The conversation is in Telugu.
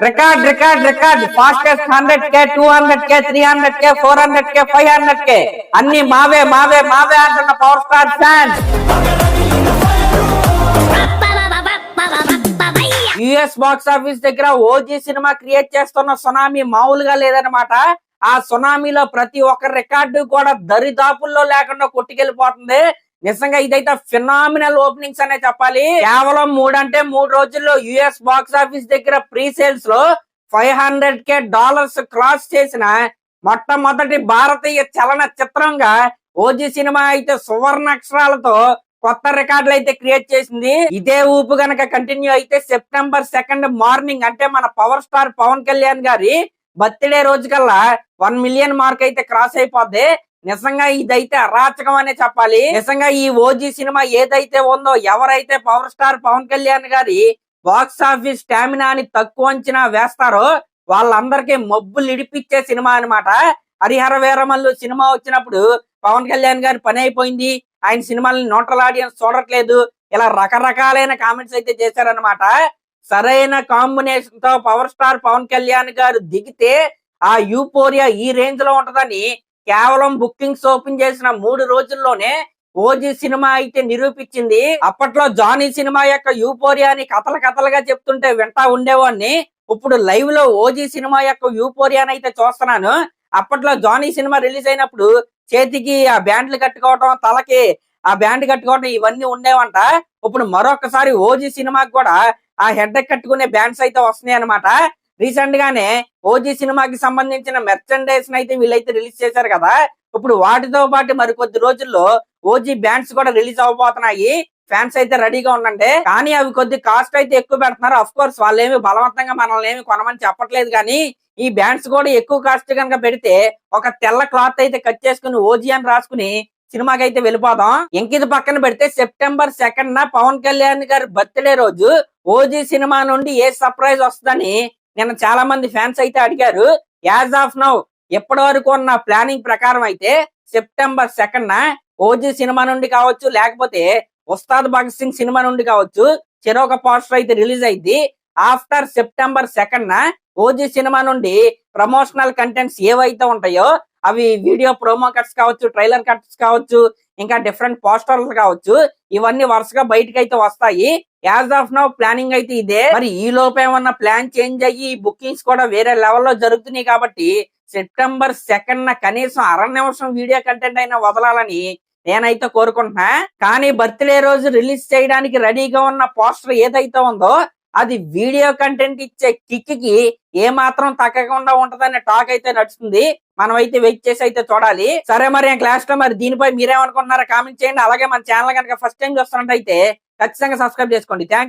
Record record record fastest hundred K two hundred K three hundred K four hundred K five hundred K అన్ని మావే మావే మావే అంటున్న power star fans US box office దగ్గర ఓజీ సినిమా క్రియేట్ చేస్తున్న సునామీ మామూలుగా లేదనమాట ఆ సునామీలో ప్రతి ఒక్క రికార్డు కూడా దరిదాపుల్లో లేకుండా కొట్టుకెళ్ళిపోతుంది. నిజంగా ఇదైతే ఫినామినల్ ఓపెనింగ్స్ అనే చెప్పాలి. కేవలం మూడంటే మూడు రోజుల్లో యుఎస్ బాక్స్ ఆఫీస్ దగ్గర ప్రీ సేల్స్లో five hundred K dollars cross చేసిన మొట్టమొదటి భారతీయ చలన చిత్రంగా ఓజీ సినిమా అయితే సువర్ణ అక్షరాలతో కొత్త రికార్డులు అయితే క్రియేట్ చేసింది. ఇదే ఊపు గనక కంటిన్యూ అయితే సెప్టెంబర్ సెకండ్ మార్నింగ్ అంటే మన పవర్ స్టార్ పవన్ కళ్యాణ్ గారి బర్త్డే రోజు కల్లా వన్ మిలియన్ మార్క్ అయితే క్రాస్ అయిపోద్ది. నిజంగా ఇదైతే అరాచకం అనే చెప్పాలి. నిజంగా ఈ ఓజీ సినిమా ఏదైతే ఉందో ఎవరైతే పవర్ స్టార్ పవన్ కళ్యాణ్ గారి బాక్స్ ఆఫీస్ స్టామినాని తక్కువ అంచనా వేస్తారో వాళ్ళందరికీ మబ్బులు ఇడిపించే సినిమా అన్నమాట. హరిహర వీరమల్లు సినిమా వచ్చినప్పుడు పవన్ కళ్యాణ్ గారి పని అయిపోయింది. ఆయన సినిమాలని నోటల్ ఆడియన్స్ చూడట్లేదు. ఇలా రకరకాలైన కామెంట్స్ అయితే చేశారనమాట సరైన కాంబినేషన్తో పవర్ స్టార్ పవన్ కళ్యాణ్ గారు దిగితే ఆ యూపోరియా ఈ రేంజ్లో ఉంటదని కేవలం బుకింగ్స్ ఓపెన్ చేసిన మూడు రోజుల్లోనే ఓజీ సినిమా అయితే నిరూపించింది. అప్పట్లో జానీ సినిమా యొక్క యూపోరియాని కథలు కథలుగా చెప్తుంటే వింటా ఉండేవాడిని. ఇప్పుడు లైవ్లో ఓజీ సినిమా యొక్క యూపోరియాని అయితే చూస్తున్నాను. అప్పట్లో జానీ సినిమా రిలీజ్ అయినప్పుడు చేతికి ఆ బ్యాండ్లు కట్టుకోవటం తలకి ఆ బ్యాండ్ కట్టుకోవటం ఇవన్నీ ఉండేవంట. ఇప్పుడు మరొకసారి ఓజీ సినిమాకి కూడా ఆ హెడ్ కట్టుకునే బ్యాండ్స్ అయితే వస్తున్నాయి అనమాట రీసెంట్ గానే ఓజీ సినిమాకి సంబంధించిన మెర్చండైజ్ అయితే వీళ్ళైతే రిలీజ్ చేశారు కదా. ఇప్పుడు వాటితో పాటు మరికొద్ది రోజుల్లో ఓజీ బ్యాండ్స్ కూడా రిలీజ్ అవబోతున్నాయి ఫ్యాన్స్ అయితే రెడీగా ఉండండి. కానీ అవి కొద్ది కాస్ట్ అయితే ఎక్కువ పెడుతున్నారు. అఫ్ కోర్స్ వాళ్ళు ఏమి బలవంతంగా మనల్ని ఏమి కొనమని చెప్పట్లేదు కానీ ఈ బ్యాండ్స్ కూడా ఎక్కువ కాస్ట్ కనుక పెడితే ఒక తెల్ల క్లాత్ అయితే కట్ చేసుకుని ఓజీ అని రాసుకుని సినిమాకి అయితే వెళ్ళిపోదాం. ఇంకిది పక్కన పెడితే సెప్టెంబర్ సెకండ్ నా పవన్ కళ్యాణ్ గారి బర్త్డే రోజు ఓజీ సినిమా నుండి ఏ సర్ప్రైజ్ వస్తుందని నిన్న చాలా మంది ఫ్యాన్స్ అయితే అడిగారు యాజ్ ఆఫ్ నౌ ఎప్పటి వరకు ఉన్న ప్లానింగ్ ప్రకారం అయితే సెప్టెంబర్ సెకండ్ న? ఓజీ సినిమా నుండి కావచ్చు లేకపోతే ఉస్తాద్ భగత్ సింగ్ సినిమా నుండి కావచ్చు చెరొక పోస్టర్ అయితే రిలీజ్ అయింది. ఆఫ్టర్ సెప్టెంబర్ సెకండ్ న ఓజీ సినిమా నుండి ప్రమోషనల్ కంటెంట్స్ ఏవైతే ఉంటాయో అవి వీడియో ప్రోమో కట్స్ కావచ్చు ట్రైలర్ కట్స్ కావచ్చు ఇంకా డిఫరెంట్ పోస్టర్లు కావచ్చు ఇవన్నీ వరుసగా బయటకు అయితే వస్తాయి. యాజ్ ఆఫ్ నౌ ప్లానింగ్ అయితే ఇదే. మరి ఈ లోపు ఏమన్నా ప్లాన్ చేంజ్ అయ్యి బుకింగ్స్ కూడా వేరే లెవెల్లో జరుగుతున్నాయి కాబట్టి సెప్టెంబర్ సెకండ్ న కనీసం అర నిమిషం వీడియో కంటెంట్ అయినా వదలాలని నేనైతే కోరుకుంటున్నా. కానీ బర్త్డే రోజు రిలీజ్ చేయడానికి రెడీగా ఉన్న పోస్టర్ ఏదైతే ఉందో అది వీడియో కంటెంట్ ఇచ్చే కిక్కి ఏ మాత్రం తగ్గకుండా ఉంటదనే టాక్ అయితే నడుస్తుంది. మనం అయితే వెయిట్ చేసి అయితే చూడాలి. సరే మరి క్లాస్లో మరి దీనిపై మీరేమనుకుంటున్నారో కామెంట్ చేయండి. అలాగే మన ఛానల్ కనుక ఫస్ట్ టైం చూస్తున్నట్టయితే ఖచ్చితంగా సబ్స్క్రైబ్ చేసుకోండి. థ్యాంక్